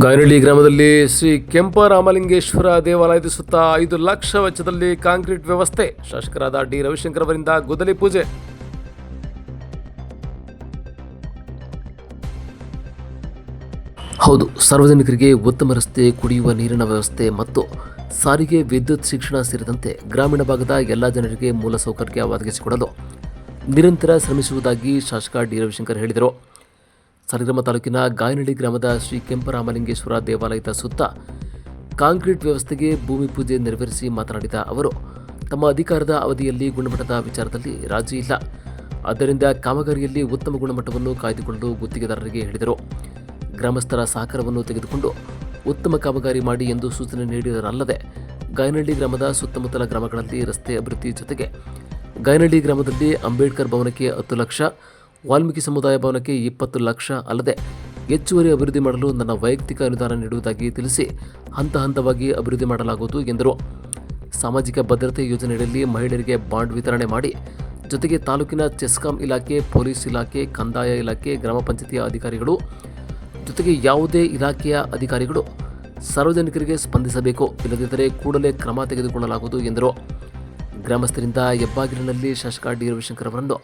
ಗಾಯನಹಳ್ಳಿ ಗ್ರಾಮದಲ್ಲಿ ಶ್ರೀ ಕೆಂಪರಾಮಲಿಂಗೇಶ್ವರ ದೇವಾಲಯದ ಸುತ್ತ ಐದು ಲಕ್ಷ ವೆಚ್ಚದಲ್ಲಿ ಕಾಂಕ್ರೀಟ್ ವ್ಯವಸ್ಥೆ. ಶಾಸಕರಾದ ಡಿ ರವಿಶಂಕರ್ ಅವರಿಂದ ಗುದಲಿ ಪೂಜೆ. ಹೌದು, ಸಾರ್ವಜನಿಕರಿಗೆ ಉತ್ತಮ ರಸ್ತೆ, ಕುಡಿಯುವ ನೀರಿನ ವ್ಯವಸ್ಥೆ ಮತ್ತು ಸಾರಿಗೆ ವಿದ್ಯುತ್ ಶಿಕ್ಷಣ ಸೇರಿದಂತೆ ಗ್ರಾಮೀಣ ಭಾಗದ ಎಲ್ಲ ಜನರಿಗೆ ಮೂಲಸೌಕರ್ಯ ಒದಗಿಸಿಕೊಡಲು ನಿರಂತರ ಶ್ರಮಿಸುವುದಾಗಿ ಶಾಸಕ ಡಿ ರವಿಶಂಕರ್ ಹೇಳಿದರು. ಸಾಲಿಗ್ರಾಮ ತಾಲೂಕಿನ ಗಾಯನಳ್ಳಿ ಗ್ರಾಮದ ಶ್ರೀ ಕೆಂಪರಾಮಲಿಂಗೇಶ್ವರ ದೇವಾಲಯದ ಸುತ್ತ ಕಾಂಕ್ರೀಟ್ ವ್ಯವಸ್ಥೆಗೆ ಭೂಮಿ ಪೂಜೆ ನೆರವೇರಿಸಿ ಮಾತನಾಡಿದ ಅವರು, ತಮ್ಮ ಅಧಿಕಾರದ ಅವಧಿಯಲ್ಲಿ ಗುಣಮಟ್ಟದ ವಿಚಾರದಲ್ಲಿ ರಾಜಿ ಇಲ್ಲ. ಆದ್ದರಿಂದ ಕಾಮಗಾರಿಯಲ್ಲಿ ಉತ್ತಮ ಗುಣಮಟ್ಟವನ್ನು ಕಾಯ್ದುಕೊಳ್ಳಲು ಗುತ್ತಿಗೆದಾರರಿಗೆ ಹೇಳಿದರು. ಗ್ರಾಮಸ್ಥರ ಸಹಕಾರವನ್ನು ತೆಗೆದುಕೊಂಡು ಉತ್ತಮ ಕಾಮಗಾರಿ ಮಾಡಿ ಎಂದು ಸೂಚನೆ ನೀಡಿದರಲ್ಲದೆ ಗಾಯನಳ್ಳಿ ಗ್ರಾಮದ ಸುತ್ತಮುತ್ತಲ ಗ್ರಾಮಗಳಲ್ಲಿ ರಸ್ತೆ ಅಭಿವೃದ್ಧಿ ಜೊತೆಗೆ ಗಾಯನಳ್ಳಿ ಗ್ರಾಮದಲ್ಲಿ ಅಂಬೇಡ್ಕರ್ ಭವನಕ್ಕೆ ಹತ್ತು ಲಕ್ಷ ವಾಲ್ಮೀಕಿ ಸಮುದಾಯ ಭವನಕ್ಕೆ ಇಪ್ಪತ್ತು ಲಕ್ಷ ಅಲ್ಲದೆ ಹೆಚ್ಚುವರಿ ಅಭಿವೃದ್ಧಿ ಮಾಡಲು ನನ್ನ ವೈಯಕ್ತಿಕ ಅನುದಾನ ನೀಡುವುದಾಗಿ ತಿಳಿಸಿ ಹಂತ ಹಂತವಾಗಿ ಅಭಿವೃದ್ಧಿ ಮಾಡಲಾಗುವುದು ಎಂದರು. ಸಾಮಾಜಿಕ ಭದ್ರತೆ ಯೋಜನೆಯಲ್ಲಿ ಮಹಿಳೆಯರಿಗೆ ಬಾಂಡ್ ವಿತರಣೆ ಮಾಡಿ, ಜೊತೆಗೆ ತಾಲೂಕಿನ ಚೆಸ್ಕಾಂ ಇಲಾಖೆ, ಪೊಲೀಸ್ ಇಲಾಖೆ, ಕಂದಾಯ ಇಲಾಖೆ, ಗ್ರಾಮ ಪಂಚಾಯತಿಯ ಅಧಿಕಾರಿಗಳು, ಜೊತೆಗೆ ಯಾವುದೇ ಇಲಾಖೆಯ ಅಧಿಕಾರಿಗಳು ಸಾರ್ವಜನಿಕರಿಗೆ ಸ್ಪಂದಿಸಬೇಕು, ಇಲ್ಲದಿದ್ದರೆ ಕೂಡಲೇ ಕ್ರಮ ತೆಗೆದುಕೊಳ್ಳಲಾಗುವುದು ಎಂದರು. ಗ್ರಾಮಸ್ಥರಿಂದ ಹೆಬ್ಬಾಗಿಲಿನಲ್ಲಿ ಶಾಸಕ ಡಿ ರವಿಶಂಕರ್ ಅವರನ್ನು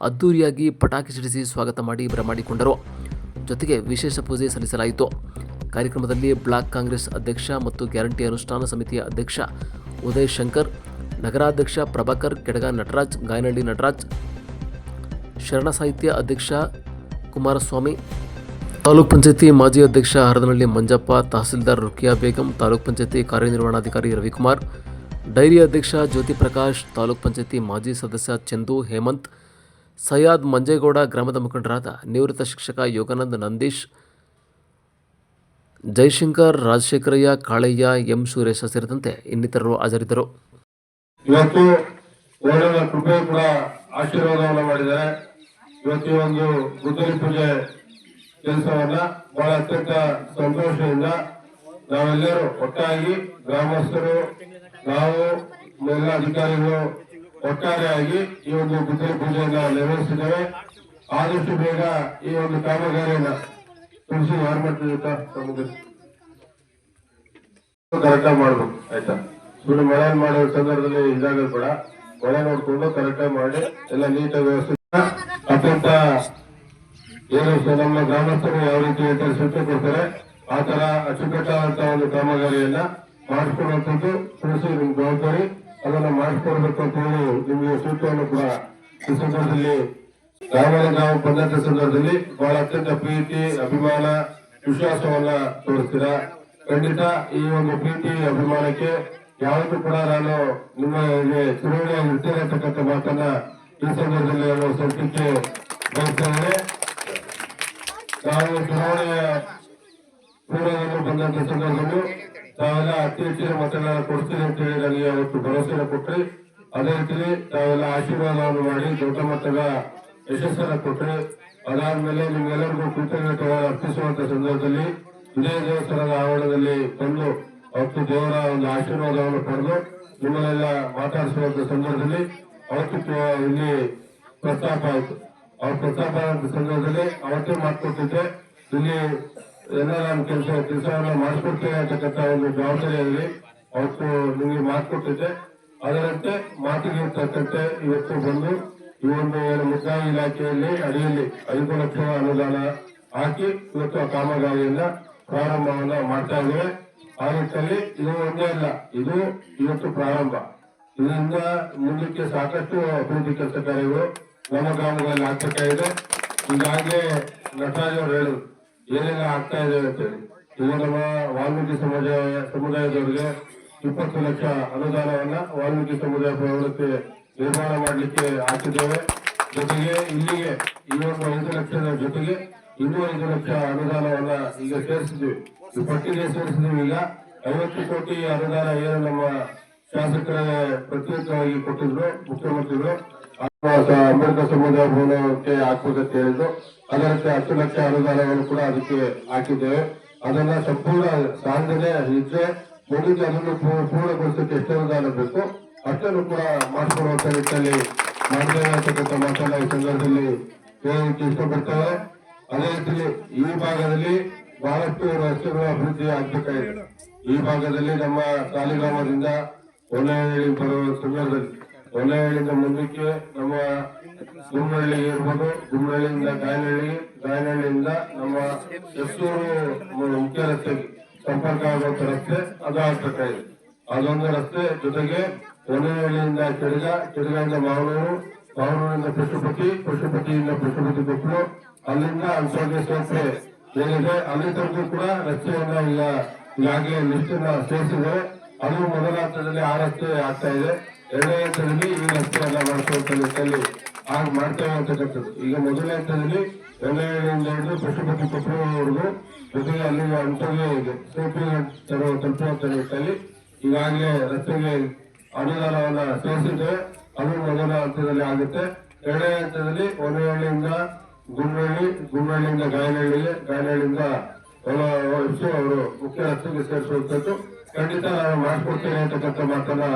ಅದ್ದೂರಿಯಾಗಿ ಪಟಾಕಿ ಸಿಡಿಸಿ ಸ್ವಾಗತ ಮಾಡಿ ಬರಮಾಡಿಕೊಂಡರು ಜೊತೆಗೆ ವಿಶೇಷ ಪೂಜೆ ಸಲ್ಲಿಸಲಾಯಿತು. ಕಾರ್ಯಕ್ರಮದಲ್ಲಿ ಬ್ಲಾಕ್ ಕಾಂಗ್ರೆಸ್ ಅಧ್ಯಕ್ಷ ಮತ್ತು ಗ್ಯಾರಂಟಿ ಅನುಷ್ಠಾನ ಸಮಿತಿಯ ಅಧ್ಯಕ್ಷ ಉದಯ್ ಶಂಕರ್, ನಗರಾಧ್ಯಕ್ಷ ಪ್ರಭಾಕರ್, ಕೆಡಗ ನಟರಾಜ್, ಗಾಯನಹಳ್ಳಿ ನಟರಾಜ್, ಶರಣ ಸಾಹಿತ್ಯ ಅಧ್ಯಕ್ಷ ಕುಮಾರಸ್ವಾಮಿ, ತಾಲೂಕ್ ಪಂಚಾಯತಿ ಮಾಜಿ ಅಧ್ಯಕ್ಷ ಹರದನಹಳ್ಳಿ ಮಂಜಪ್ಪ, ತಹಸೀಲ್ದಾರ್ ರುಕಿಯಾ ಬೇಗಂ, ತಾಲೂಕ್ ಪಂಚಾಯತಿ ಕಾರ್ಯನಿರ್ವಹಣಾಧಿಕಾರಿ ರವಿಕುಮಾರ್, ಡೈರಿ ಅಧ್ಯಕ್ಷ ಜ್ಯೋತಿ ಪ್ರಕಾಶ್, ತಾಲೂಕ್ ಪಂಚಾಯತಿ ಮಾಜಿ ಸದಸ್ಯ ಚಂದು ಹೇಮಂತ್ ಸಯ್ಯಾದ್ ಮಂಜೇಗೌಡ ಗ್ರಾಮದ ಮುಖಂಡರಾದ ನಿವೃತ್ತ ಶಿಕ್ಷಕ ಯೋಗಾನಂದ ನಂದೀಶ್, ಜೈಶಂಕರ್ ರಾಜಶೇಖರಯ್ಯ, ಕಾಳಯ್ಯ, ಎಂ ಸುರೇಶ ಸೇರಿದಂತೆ ಇನ್ನಿತರರು ಹಾಜರಿದ್ದರು. ಇವತ್ತು ಕೃಪೆ ಕೂಡ ಆಶೀರ್ವಾದವನ್ನ ಮಾಡಿದ್ದಾರೆ. ಇವತ್ತು ಒಂದು ಗುದ್ದಲಿ ಪೂಜೆ ಕೆಲಸವನ್ನ ಬಹಳ ಅತ್ಯಂತ ಸಂತೋಷದಿಂದ ನಾವೆಲ್ಲರೂ ಒಟ್ಟಾಗಿ ಗ್ರಾಮಸ್ಥರು, ನಾವು ಎಲ್ಲ ಅಧಿಕಾರಿಗಳು ಒಟ್ಟಾರೆಯಾಗಿ ಈ ಒಂದು ಕುದುರೆ ಪೂಜೆಯನ್ನ ನೆರವೇರಿಸಿದ್ದೇವೆ. ಆದಷ್ಟು ಬೇಗ ಈ ಒಂದು ಕಾಮಗಾರಿಯನ್ನ ತುಳಸಿ ಯಾರು ಮಾಡ್ತಿದ್ದ ಕರೆಕ್ಟಾಗಿ ಮಾಡ್ಬೇಕು, ಆಯ್ತಾ? ಸುಮ್ಮನೆ ಮಳೆ ಮಾಡೋ ಸಂದರ್ಭದಲ್ಲಿ ಇದಾಗೋದು ಕೂಡ ಮಳೆ ನೋಡ್ಕೊಂಡು ಕರೆಕ್ಟಾಗಿ ಮಾಡಿ, ಎಲ್ಲ ನೀಟಾಗಿ ವ್ಯವಸ್ಥೆ ಅತ್ಯಂತ ಏನು ನಮ್ಮ ಗ್ರಾಮಸ್ಥರು ಯಾವ ರೀತಿ ಸೂಚನೆ ಕೊಡ್ತಾರೆ, ಆ ತರ ಅಚ್ಚುಕಟ್ಟಾದಂತಹ ಒಂದು ಕಾಮಗಾರಿಯನ್ನ ಮಾಡಿಸ್ಕೊಡುವಂಥದ್ದು ತುಳಸಿ ನಿಮ್ ಜವಾಬ್ದಾರಿ ಅದನ್ನ ಮಾಡಿಕೊಡ್ಬೇಕು ಅಂತ ಹೇಳಿ ನಿಮಗೆ ಸೂಚನೆಯನ್ನು ಕೂಡ ಈ ಸಂದರ್ಭದಲ್ಲಿ ಗ್ರಾಮೀಣ ಗ್ರಾಮ ಪಂಚಾಯತ್ ಸಂದರ್ಭದಲ್ಲಿ ಬಹಳ ಅತ್ಯಂತ ಪ್ರೀತಿ, ಅಭಿಮಾನ, ವಿಶ್ವಾಸವನ್ನ ತೋರಿಸ್ತೀರಾ? ಖಂಡಿತ ಈ ಒಂದು ಪ್ರೀತಿ, ಅಭಿಮಾನಕ್ಕೆ ಯಾವತ್ತೂ ಕೂಡ ನಾನು ನಿಮ್ಮ ಚುನಾವಣೆಯಾಗಿ ಇರ್ತೇನೆ ಅಂತಕ್ಕಂಥ ಮಾತನ್ನ ಈ ಸಂದರ್ಭದಲ್ಲಿ ನಾನು ಸತ್ಯಕ್ಕೆ ಬಯಸ್ತೇನೆ ನಾವು ಚುನಾವಣೆಯ ಪೂರ್ವದಲ್ಲಿ ಬಂದಂತ ಸಂದರ್ಭದಲ್ಲಿ ತಾವೆಲ್ಲ ಅತಿ ಹೆಚ್ಚಿನ ಮತಗಳನ್ನು ಕೊಡ್ತೀರಿ ಅಂತ ಹೇಳಿ ನನಗೆ ಅವತ್ತು ಭರವಸೆಯನ್ನು ಕೊಟ್ರಿ. ಅದೇ ರೀತಿ ತಾವೆಲ್ಲ ಆಶೀರ್ವಾದವನ್ನು ಮಾಡಿ ದೊಡ್ಡ ಮಟ್ಟದ ಯಶಸ್ಸನ್ನು ಕೊಟ್ರಿ. ಅದಾದ್ಮೇಲೆ ನಿಮ್ಗೆಲ್ಲರಿಗೂ ಕೃತಜ್ಞತೆ ಅರ್ಪಿಸುವಂತ ಸಂದರ್ಭದಲ್ಲಿ ಇದೇ ದೇವಸ್ಥಾನದ ಆವರಣದಲ್ಲಿ ಬಂದು ಅವತ್ತು ದೇವರ ಒಂದು ಆಶೀರ್ವಾದವನ್ನು ಪಡೆದು ನಿಮ್ಮನ್ನೆಲ್ಲ ಮಾತಾಡಿಸುವಂತ ಸಂದರ್ಭದಲ್ಲಿ ಅವತ್ತು ಇಲ್ಲಿ ಪ್ರಸ್ತಾಪ ಆಯಿತು. ಅವ್ರ ಪ್ರಸ್ತಾಪ ಸಂದರ್ಭದಲ್ಲಿ ಅವತ್ತೇ ಮಾತುಕೊಟ್ಟಿದ್ದೆ ಇಲ್ಲಿ ಎಲ್ಲ ನಮ್ಮ ಕೆಲಸ ಕೆಲಸವನ್ನ ಮಾಡಿಸ್ಕೊಡ್ತೇವೆ ಅಂತಕ್ಕಂಥ ಒಂದು ಜವಾಬ್ದಾರಿಯಲ್ಲಿ ಅವತ್ತು ನಿಮಗೆ ಮಾತು ಕೊಟ್ಟಿದ್ದೆ ಅದರಂತೆ ಮಾತಿಗೆ ತಕ್ಕಂತೆ ಇವತ್ತು ಬಂದು ಈ ಒಂದು ಏನು ಮುದ್ರಾಯಿ ಇಲಾಖೆಯಲ್ಲಿ ಅಡಿಯಲ್ಲಿ ಐದು ಲಕ್ಷ ಅನುದಾನ ಹಾಕಿ ಇವತ್ತು ಆ ಕಾಮಗಾರಿಯನ್ನ ಪ್ರಾರಂಭವನ್ನ ಮಾಡ್ತಾ ಇದ್ದೇವೆ. ಆ ನಿಟ್ಟಿನಲ್ಲಿ ಇದು ಒಂದೇ ಅಲ್ಲ, ಇದು ಇವತ್ತು ಪ್ರಾರಂಭ. ಇದರಿಂದ ಮುಂದಕ್ಕೆ ಸಾಕಷ್ಟು ಅಭಿವೃದ್ಧಿ ಕೆಲಸ ಕಾರ್ಯಗಳು ನಮ್ಮ ಗ್ರಾಮಗಳಲ್ಲಿ ಆಗ್ತಾ ಇದೆ. ಈಗಾಗಲೇ ನಟರಾಜ್ ಅವರು ಹೇಳಿದ್ರು ಏನೆಲ್ಲ ಆಗ್ತಾ ಇದೆ ಅಂತೇಳಿ ಈಗ ನಮ್ಮ ವಾಲ್ಮೀಕಿ ಸಮುದಾಯ ಸಮುದಾಯದವರಿಗೆ ಇಪ್ಪತ್ತು ಲಕ್ಷ ಅನುದಾನವನ್ನ ವಾಲ್ಮೀಕಿ ಸಮುದಾಯ ಪ್ರವೃತ್ತಿ ನಿರ್ಮಾಣ ಮಾಡಲಿಕ್ಕೆ ಹಾಕಿದ್ದೇವೆ. ಜೊತೆಗೆ ಇಲ್ಲಿಗೆ ಒಂದು ಐದು ಲಕ್ಷದ ಜೊತೆಗೆ ಇನ್ನೂ ಐದು ಲಕ್ಷ ಅನುದಾನವನ್ನ ಈಗ ಸೇರಿಸಿದ್ವಿ. ಪಟ್ಟಿಗೆ ಸೇರಿಸಿದ್ವಿ. ಈಗ ಐವತ್ತು ಕೋಟಿ ಅನುದಾನ ಏನು ನಮ್ಮ ಶಾಸಕರ ಪ್ರತ್ಯೇಕವಾಗಿ ಕೊಟ್ಟಿದ್ರು ಮುಖ್ಯಮಂತ್ರಿಗಳು. ಅಂಬೇಡ್ಕರ್ ಸಮುದಾಯ ಭವನಕ್ಕೆ ಹಾಕ್ಬೇಕಂತ ಹೇಳಿದ್ರು. ಅದರಂತೆ ಹತ್ತು ಲಕ್ಷ ಅನುದಾನವನ್ನು ಕೂಡ ಅದಕ್ಕೆ ಹಾಕಿದ್ದೇವೆ. ಅದನ್ನ ಸಂಪೂರ್ಣ ಸಾಧನೆ ಇದ್ರೆ ಮುಂದಿನ ಅದನ್ನು ಪೂರ್ಣಗೊಳಿಸಕ್ಕೆ ಎಷ್ಟು ಅನುದಾನ ಬೇಕು, ಅಷ್ಟನ್ನು ಕೂಡ ಮಾಡಿಕೊಡುವಂತ ನಿಟ್ಟಿನಲ್ಲಿ ಅಂತಕ್ಕಂಥ ಮಾತನ್ನ ಈ ಸಂದರ್ಭದಲ್ಲಿ ಹೇಳಲಿಕ್ಕೆ ಇಷ್ಟಪಡ್ತೇವೆ. ಅದೇ ರೀತಿ ಈ ಭಾಗದಲ್ಲಿ ಬಹಳಷ್ಟು ರಸ್ತೆಗಳ ಅಭಿವೃದ್ಧಿ ಆಗ್ಬೇಕಾಗಿದೆ. ಈ ಭಾಗದಲ್ಲಿ ನಮ್ಮ ಸಾಲಿಗ್ರಾಮದಿಂದ ಹೊನ್ನಹಳ್ಳಿ ಬರುವ ಸಂದರ್ಭದಲ್ಲಿ ಹೊನ್ನಹಳ್ಳಿಯಿಂದ ಮುಂದಕ್ಕೆ ನಮ್ಮ ಗುಮ್ಮನಹಳ್ಳಿ ಇರ್ಬೋದು. ಗುಮ್ಮನಹಳ್ಳಿಯಿಂದ ಗಾಯನಹಳ್ಳಿ, ಗಾಯನಹಳ್ಳಿಯಿಂದ ನಮ್ಮ ಎಷ್ಟೂರು ಮುಖ್ಯ ರಸ್ತೆಗೆ ಸಂಪರ್ಕ ಆಗುವಂತ ರಸ್ತೆ ಅದು ಆಗ್ಬೇಕಾಗಿದೆ ಅದೊಂದು ರಸ್ತೆ ಜೊತೆಗೆ ಹೊನ್ನಹಳ್ಳಿಯಿಂದ ಕೆಡಗ, ಕೆಡಗದಿಂದ ಮಾವನೂರು, ಮಾವನೂರಿಂದ ಪಶುಪತಿ, ಪಶುಪತಿಯಿಂದ ಪಶುಪತಿ ಕೊಪ್ಪಳು ಅಲ್ಲಿಂದ ಅಂಶೋಗೆ ಸೇರ್ಪೆ ಏನಿದೆ, ಅಲ್ಲಿ ತನಕ ಕೂಡ ರಸ್ತೆಯನ್ನ ಈಗ ಈಗಾಗಲೇ ಲಿಸ್ಟ್ ಅನ್ನ ಅದು ಮೊದಲ ಹಂತದಲ್ಲಿ ಆ ರಸ್ತೆ ಆಗ್ತಾ ಇದೆ. ಎರಡನೇ ಹಂತದಲ್ಲಿ ಈ ರಸ್ತೆಯನ್ನ ಮಾಡಿಸುವಂತ ನಿಟ್ಟಿನಲ್ಲಿ ಆಗ ಮಾಡ್ತೇವೆ ಅಂತಕ್ಕಂಥದ್ದು ಈಗ ಮೊದಲನೇ ಹಂತದಲ್ಲಿ ಎರಡನೇಯಿಂದ ಹಿಡಿದು ಪಶುಪತಿ ಕೊಪ್ಪಳವರೆಗೂ ಜೊತೆಗೆ ಅಲ್ಲಿ ಇದೆ. ಸೇರ್ಪೆ ತರುವ ತಲುಪುವಂತ ನಿಟ್ಟಿನಲ್ಲಿ ಈಗಾಗಲೇ ರಸ್ತೆಗೆ ಅನುದಾನವನ್ನ ಸೇರಿಸಿದ್ದೇವೆ ಅದು ಮೊದಲ ಹಂತದಲ್ಲಿ ಆಗುತ್ತೆ. ಎರಡನೇ ಹಂತದಲ್ಲಿ ಒನಹಳ್ಳಿಯಿಂದ ಗುಂಡಹಳ್ಳಿ ಗುಂಡಹಳ್ಳಿಯಿಂದ ಗಾಯನಹಳ್ಳಿಗೆ, ಗಾಯನಹಳ್ಳಿಯಿಂದ ಅವರು ಮುಖ್ಯ ರಸ್ತೆಗೆ ಸೇರಿಸುವಂತದ್ದು ಖಂಡಿತ ನಾನು ಮಾಡಿಕೊಡ್ತೇನೆ ಅಂತಕ್ಕಂಥ ಮಾತನ್ನ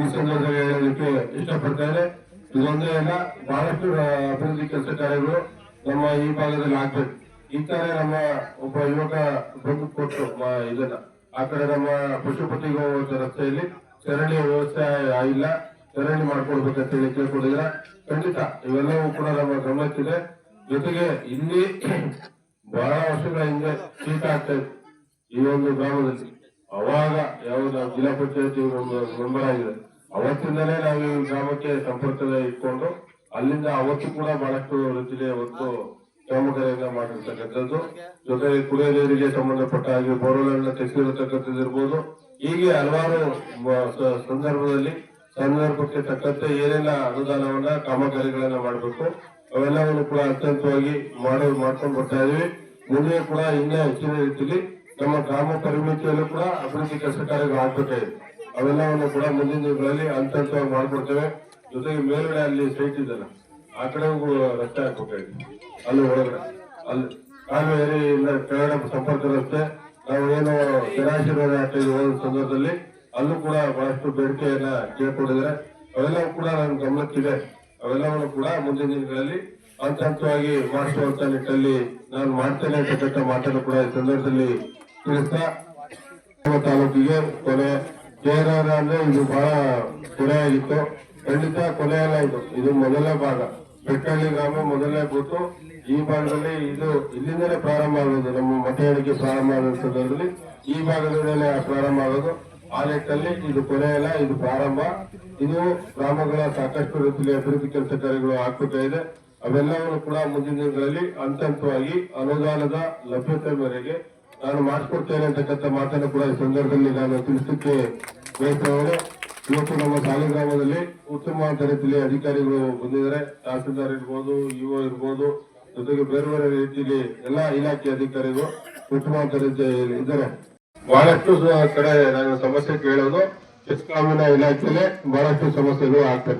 ಈ ಸಂದರ್ಭದಲ್ಲಿ ಹೇಳಲಿಕ್ಕೆ ಇಷ್ಟಪಡ್ತೇನೆ. ಇದೊಂದೇ ಅಲ್ಲ, ಬಹಳಷ್ಟು ಅಭಿವೃದ್ಧಿ ಕೆಲಸ ಕಾರ್ಯಗಳು ನಮ್ಮ ಈ ಭಾಗದಲ್ಲಿ ಆಗ್ಬೇಕು. ಈ ನಮ್ಮ ಒಬ್ಬ ಯುವಕ ಬಂದು ಕೊಟ್ಟು ಇದನ್ನ. ಆ ಕಡೆ ನಮ್ಮ ಪಶುಪತಿಗೆ ಹೋಗುವಂತ ರಸ್ತೆಯಲ್ಲಿ ಸರಣಿ ವ್ಯವಸ್ಥೆ ಇಲ್ಲ. ಸರಣಿ ಮಾಡ್ಕೊಡ್ಬೇಕು ಅಂತ ಹೇಳಿ ಕೇಳ್ಕೊಂಡಿದ್ರ ಖಂಡಿತ, ಇವೆಲ್ಲವೂ ಕೂಡ ನಮ್ಮ ಗಮನಿಸಿದೆ ಜೊತೆಗೆ ಇಲ್ಲಿ ಬಹಳ ವರ್ಷಗಳ ಹಿಂದೆ ಶೀತ ಆಗ್ತಾ ಇತ್ತು. ಈ ಒಂದು ಗ್ರಾಮದಲ್ಲಿ. ಅವಾಗ ಯಾವ ನಾವು ಜಿಲ್ಲಾ ಪಂಚಾಯತಿ ಮೆಂಬರ್ ಆಗಿದೆ. ಅವತ್ತಿಂದಲೇ ನಾವು ಈ ಗ್ರಾಮಕ್ಕೆ ಸಂಪರ್ಕದ ಇಟ್ಕೊಂಡು ಅಲ್ಲಿಂದ ಅವತ್ತು ಕೂಡ ಬಹಳಷ್ಟು ರೀತಿಯಲ್ಲಿ ಅವತ್ತು ಕಾಮಗಾರಿಯನ್ನ ಮಾಡಿರ್ತಕ್ಕಂಥದ್ದು. ಜೊತೆಗೆ ಕುಡಿಯೋ ನೀರಿಗೆ ಸಂಬಂಧಪಟ್ಟ ಹಾಗೆ ಬೋರ್ವೆಲ್ ತೆಗೆದಿರತಕ್ಕಂಥದ್ದು ಇರ್ಬೋದು. ಹೀಗೆ ಹಲವಾರು ಸಂದರ್ಭದಲ್ಲಿ ಸಂದರ್ಭಕ್ಕೆ ತಕ್ಕಂತೆ ಏನೆಲ್ಲ ಅನುದಾನವನ್ನ ಕಾಮಗಾರಿಗಳನ್ನ ಮಾಡಬೇಕು. ಅವೆಲ್ಲವನ್ನು ಕೂಡ ಅತ್ಯಂತವಾಗಿ ಮಾಡಿ, ಮಾಡ್ಕೊಂಡು ಬರ್ತಾ ಇದೀವಿ. ಮುಂದೆ ಕೂಡ ಇನ್ನೂ ಹೆಚ್ಚಿನ ರೀತಿಯಲ್ಲಿ ನಮ್ಮ ಗ್ರಾಮ ಪರಿಮಿತಿಯಲ್ಲೂ ಕೂಡ ಅಭಿವೃದ್ಧಿ ಕೆಲಸ ಕಾರ್ಯಗಳು ಆಗ್ಬೇಕಾಗಿದೆ ಅವೆಲ್ಲವನ್ನು ಕೂಡ ಮುಂದಿನ ದಿನಗಳಲ್ಲಿ ಹಂತ ಹಂತವಾಗಿ ಮಾಡ್ಕೊಡ್ತೇವೆ. ಜೊತೆಗೆ ಮೇಲ್ಗಡೆ ಅಲ್ಲಿ ಸೈಟ್ ಇದೆಲ್ಲ ಆ ಕಡೆಗೂ ರಸ್ತೆ ಹಾಕ್ಬೇಕಾಗಿದೆ ಅಲ್ಲಿ ಒಳಗಡೆ. ಅಲ್ಲಿ ಕಾವೇರಿ ಇಂದ ಕೆಳಗಡೆ ಸಂಪರ್ಕ ರಸ್ತೆ. ನಾವು ಏನು ನಿರಾಶೀರ್ವಾದ ಆಗ್ತಿದ್ವಿ ಹೋದ ಸಂದರ್ಭದಲ್ಲಿ ಅಲ್ಲೂ ಕೂಡ ಬಹಳಷ್ಟು ಬೇಡಿಕೆಯನ್ನ ಕೇಳ್ಕೊಂಡಿದ್ದಾರೆ. ಅವೆಲ್ಲವೂ ಕೂಡ ನನ್ನ ಗಮನಕ್ಕಿದೆ. ಅವೆಲ್ಲವನ್ನು ಕೂಡ ಮುಂದಿನ ದಿನಗಳಲ್ಲಿ ಹಂತ ಹಂತವಾಗಿ ಮಾಡಿಸುವಂತ ನಿಟ್ಟಲ್ಲಿ ನಾನು ಮಾಡ್ತೇನೆ ಅಂತಕ್ಕಂಥ ಮಾತನ್ನು ಕೂಡ ಈ ಸಂದರ್ಭದಲ್ಲಿ ತಾಲೂಕಿಗೆ ಕೊಲೆ. ಕೇರಳ ಅಂದ್ರೆ ಇದು ಬಹಳ ಕೊಲೆ ಆಗಿತ್ತು. ಖಂಡಿತ ಕೊಲೆ ಅಲ್ಲ ಇದು. ಇದು ಮೊದಲ ಭಾಗ. ಬೆಟ್ಟಳ್ಳಿ ಗ್ರಾಮ ಮೊದಲನೇ ಕೂತು ಈ ಭಾಗದಲ್ಲಿ ಇದು ಇಲ್ಲಿಂದಲೇ ಪ್ರಾರಂಭ ಆಗೋದು. ನಮ್ಮ ಮತ ಎಣಿಕೆ ಪ್ರಾರಂಭ ಸಂದರ್ಭದಲ್ಲಿ ಈ ಭಾಗದಿಂದಲೇ ಪ್ರಾರಂಭ ಆಗೋದು. ಆ ನಿಟ್ಟಲ್ಲಿ ಇದು ಕೊನೆ ಅಲ್ಲ, ಇದು ಪ್ರಾರಂಭ. ಇದು ಗ್ರಾಮಗಳ ಸಾಕಷ್ಟು ರೀತಿಯಲ್ಲಿ ಅಭಿವೃದ್ಧಿ ಕೆಲಸ ಕಾರ್ಯಗಳು ಆಗ್ತಾ ಇದೆ. ಅವೆಲ್ಲವನ್ನು ಕೂಡ ಮುಂದಿನ ದಿನಗಳಲ್ಲಿ ಹಂತ ಹಂತವಾಗಿ ಅನುದಾನದ ಲಭ್ಯತೆ ಮೇರೆಗೆ ನಾನು ಮಾಡಿಸ್ಕೊಡ್ತೇನೆ ಅಂತಕ್ಕಂಥ ಮಾತನ್ನು ಕೂಡ ಈ ಸಂದರ್ಭದಲ್ಲಿ ನಾನು ತಿಳಿಸಲಿಕ್ಕೆ ಬಯಸ್ತೇನೆ. ಇವತ್ತು ನಮ್ಮ ಸಾಲಿಗ್ರಾಮದಲ್ಲಿ ಉತ್ತಮವಾದ ರೀತಿಯಲ್ಲಿ ಅಧಿಕಾರಿಗಳು ಬಂದಿದ್ದಾರೆ. ತಹಸೀಲ್ದಾರ್ ಇರ್ಬೋದು, ಇಒ ಇರ್ಬೋದು, ಜೊತೆಗೆ ಬೇರೆ ಬೇರೆ ರೀತಿಯಲ್ಲಿ ಎಲ್ಲಾ ಇಲಾಖೆ ಅಧಿಕಾರಿಗಳು ಉತ್ತಮವಾದ ರೀತಿಯಲ್ಲಿ ಇದ್ದಾರೆ. ಬಹಳಷ್ಟು ಕಡೆ ನಾನು ಸಮಸ್ಯೆ ಕೇಳೋದು. ಎಸ್ಕಾಮಿನ ಇಲಾಖೆಯಲ್ಲೇ ಬಹಳಷ್ಟು ಸಮಸ್ಯೆಗಳು ಆಗ್ತಾ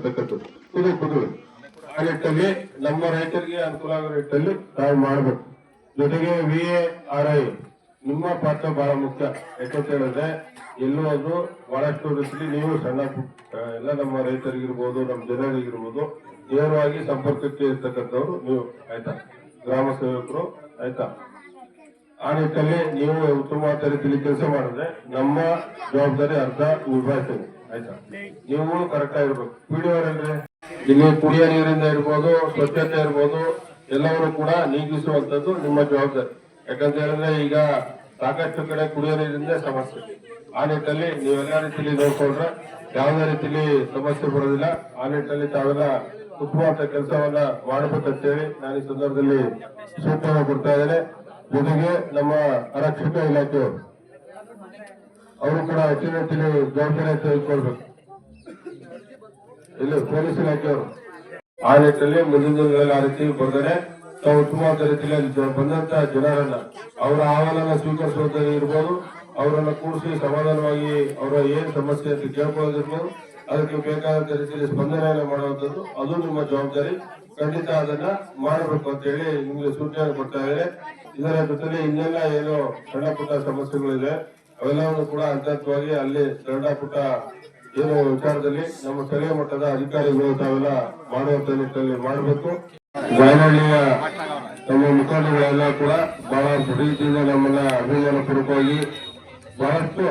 ಇದು ಕುದು ಆ ನಿಟ್ಟಲ್ಲಿ ನಮ್ಮ ರೈತರಿಗೆ ಅನುಕೂಲ ಆಗೋ ನಿಟ್ಟಲ್ಲಿ ನಾವು ಮಾಡಬೇಕು. ಜೊತೆಗೆ ವಿ ಎ ಆರ್ ಐ ನಿಮ್ಮ ಪಾತ್ರ ಬಹಳ ಮುಖ್ಯ. ಯಾಕಂತ ಹೇಳಿದ್ರೆ ಎಲ್ಲೋದು ಬಹಳಷ್ಟು ರೀತಿಯಲ್ಲಿ ನೀವು ಸಣ್ಣ ಎಲ್ಲ ನಮ್ಮ ರೈತರಿಗಿರ್ಬೋದು, ನಮ್ಮ ಜನರಿಗಿರ್ಬೋದು, ನೇರವಾಗಿ ಸಂಪರ್ಕಕ್ಕೆ ಇರ್ತಕ್ಕಂಥವ್ರು ನೀವು. ಆಯ್ತಾ? ಗ್ರಾಮ ಸೇವಕರು, ಆಯ್ತಾ? ಆ ನಿಟ್ಟಲ್ಲಿ ನೀವು ಉತ್ತಮ ರೀತಿಯಲ್ಲಿ ಕೆಲಸ ಮಾಡಿದ್ರೆ ನಮ್ಮ ಜವಾಬ್ದಾರಿ ಅರ್ಧ ನಿಭಾಯಿಸ್ತೀವಿ ಆಯ್ತಾ? ನೀವು ಕರೆಕ್ಟ್ ಆಗಿರ್ಬೇಕು. ಪಿಡಿಒರಲ್ರಿ ಇಲ್ಲಿ ಕುಡಿಯೋ ನೀರಿಂದ ಇರ್ಬೋದು, ಸ್ವಚ್ಛತೆ ಇರ್ಬೋದು ಎಲ್ಲವರು ಕೂಡ ನೀಗಿಸುವಂತದ್ದು ನಿಮ್ಮ ಜವಾಬ್ದಾರಿ. ಯಾಕಂತ ಹೇಳಿದ್ರೆ ಈಗ ಸಾಕಷ್ಟು ಕಡೆ ಕುಡಿಯೋ ಸಮಸ್ಯೆ. ಆ ನಿಟ್ಟಲ್ಲಿ ನೀವೆಲ್ಲ ರೀತಿಯಲ್ಲಿ ನೋಡ್ಕೊಂಡ್ರೆ ಯಾವುದೇ ರೀತಿಯಲ್ಲಿ ಸಮಸ್ಯೆ ಬರೋದಿಲ್ಲ. ಆ ನಿಟ್ಟಿನಲ್ಲಿ ತಾವೆಲ್ಲ ಉತ್ತಮವಾದ ಕೆಲಸವನ್ನ ಮಾಡಬೇಕಂತೇಳಿ ನಾನು ಈ ಸಂದರ್ಭದಲ್ಲಿ ಸೂಚನೆ ಕೊಡ್ತಾ ಇದ್ದೇನೆ. ಜೊತೆಗೆ ನಮ್ಮ ಆರಕ್ಷಕ ಇಲಾಖೆಯವರು, ಅವರು ಕೂಡ ಹೆಚ್ಚಿನ ಹೆಚ್ಚಿನ ಜವಾಬ್ದಾರಿ ತೆಗೆದುಕೊಳ್ಬೇಕು. ಇಲ್ಲಿ ಪೊಲೀಸ್ ಇಲಾಖೆಯವರು ಆ ನಿಟ್ಟಿನಲ್ಲಿ ಮುಂದಿನ ದಿನಗಳಲ್ಲಿ ಆ ರೀತಿ ಬಂದರೆ ತಾವು ಉತ್ತಮವಾದ ರೀತಿಯಲ್ಲಿ ಅಲ್ಲಿ ಜ- ಬಂದಂತ ಜನರನ್ನ ಅವರ ಆಹ್ವಾನ ಸ್ವೀಕರಿಸುವಂತ ಇರ್ಬೋದು. ಅವರನ್ನ ಕೂಡಿಸಿ ಸಮಾಧಾನವಾಗಿ ಅವರ ಏನ್ ಸಮಸ್ಯೆ ಅಂತ ಕೇಳ್ಕೊಳ್ಳೋದಿರ್ಬೋದು ಅದಕ್ಕೆ ಬೇಕಾದಂತ ರೀತಿಯಲ್ಲಿ ಸ್ಪಂದನೆಯನ್ನ ಮಾಡುವಂಥದ್ದು ಅದು ನಿಮ್ಮ ಜವಾಬ್ದಾರಿ. ಖಂಡಿತ ಅದನ್ನ ಮಾಡಬೇಕು ಅಂತ ಹೇಳಿ ನಿಮ್ಗೆ ಸೂಚನೆ ಕೊಡ್ತಾ ಇದೆ ಇದರ ಜೊತೆಗೆ ಇನ್ನೆಲ್ಲ ಏನು ಸಣ್ಣ ಪುಟ್ಟ ಸಮಸ್ಯೆಗಳಿದೆ, ಅವೆಲ್ಲವನ್ನು ಕೂಡ ಅಂತತ್ವಾಗಿ ಅಲ್ಲಿ ಸಣ್ಣ ಪುಟ್ಟ ಏನು ವಿಚಾರದಲ್ಲಿ ನಮ್ಮ ಸ್ಥಳೀಯ ಮಟ್ಟದ ಅಧಿಕಾರಿಗಳು ತಾವೆಲ್ಲ ಮಾಡುವಂತ ನಿಟ್ಟಿನಲ್ಲಿ ಮಾಡಬೇಕು. ಗಾಯನಹಳ್ಳಿಯ ನಮ್ಮ ಮುಖಂಡಗಳೆಲ್ಲ ಕೂಡ ಬಹಳ ಪ್ರೀತಿಯಿಂದ ನಮ್ಮನ್ನ ಅಭಿನಂದನ ಪೂರ್ವಕವಾಗಿ ಬಹಳಷ್ಟು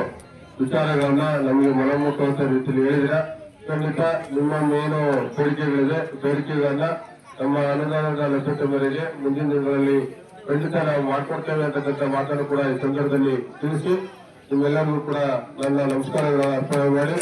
ವಿಚಾರಗಳನ್ನ ನಮಗೆ ಮನಮುಟ್ಟುವಂತ ರೀತಿಯಲ್ಲಿ ಹೇಳಿದ್ರ. ಖಂಡಿತ ನಿಮ್ಮ ಏನು ಕೋರಿಕೆಗಳಿದೆ ಬೇಡಿಕೆಗಳನ್ನ ನಮ್ಮ ಅನುದಾನದ ಲಭ್ಯತೆ ಮೇರೆಗೆ ಮುಂದಿನ ದಿನಗಳಲ್ಲಿ ಖಂಡಿತ ನಾವು ಮಾಡ್ಕೊಡ್ತೇವೆ ಅಂತಕ್ಕಂಥ ಮಾತನ್ನು ಕೂಡ ಈ ಸಂದರ್ಭದಲ್ಲಿ ತಿಳಿಸಿ. ನಿಮ್ಮೆಲ್ಲರಿಗೂ ಕೂಡ ನನ್ನ ನಮಸ್ಕಾರಗಳ ಅರ್ಪಣೆ ಮಾಡಿ.